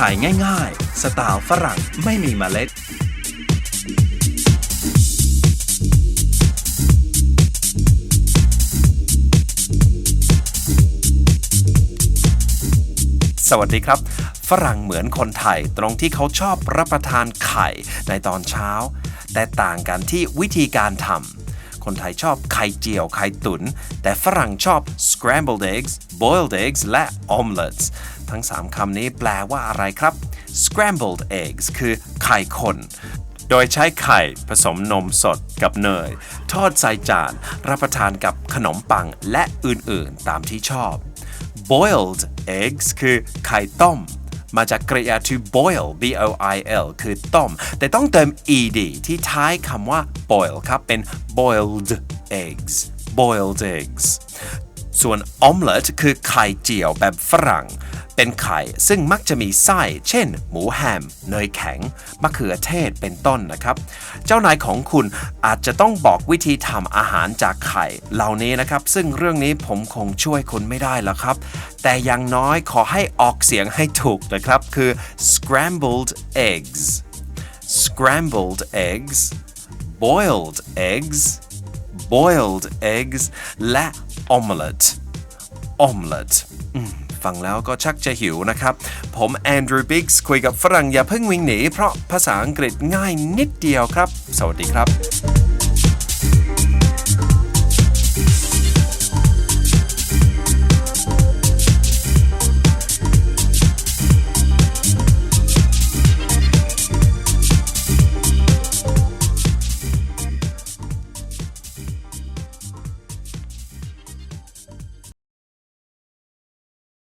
ไทยง่ายๆ สไตล์ฝรั่งไม่มีเมล็ด สวัสดีครับ ฝรั่งเหมือนคนไทยตรงที่เขาชอบรับประทานไข่ในตอนเช้า แต่ต่างกันที่วิธีการทำ คนไทยชอบไข่เจียวไข่ตุน๋นแต่ฝรั่งชอบ scrambled eggs boiled eggs และ omelets ทั้ง 3คำนี้แปลว่าอะไรครับ scrambled eggs คือไข่คน โดยใช้ไข่ผสมนมสดกับเนย ทอดใส่จาน รับประทานกับขนมปังและอื่นๆ ตามที่ชอบ boiled eggs คือไข่ต้ม มาจากกริยา to boil b o i l คือต้ม แต่ต้องเติม ed ที่ท้ายคำว่า boil ครับ เป็น boiled eggs boiled eggs ส่วน omelette คือไข่เจียวแบบฝรั่ง เป็นไข่ซึ่งมักจะมีไส้ เช่น หมูแฮม เนยแข็ง มะเขือเทศเป็นต้นนะครับ เจ้านายของคุณอาจจะต้องบอกวิธีทำอาหารจากไข่เหล่านี้นะครับ ซึ่งเรื่องนี้ผมคงช่วยคุณไม่ได้แล้วครับ แต่อย่างน้อยขอให้ออกเสียงให้ถูกนะครับ คือ scrambled eggs scrambled eggs boiled eggs boiled eggs และ omelette omelette อืม ฟังแล้วก็ชักจะหิวนะครับ ผมแอนดรูว์บิกส์คุยกับฝรั่งอย่าเพิ่งวิ่งหนี เพราะภาษาอังกฤษง่ายนิดเดียวครับ สวัสดีครับ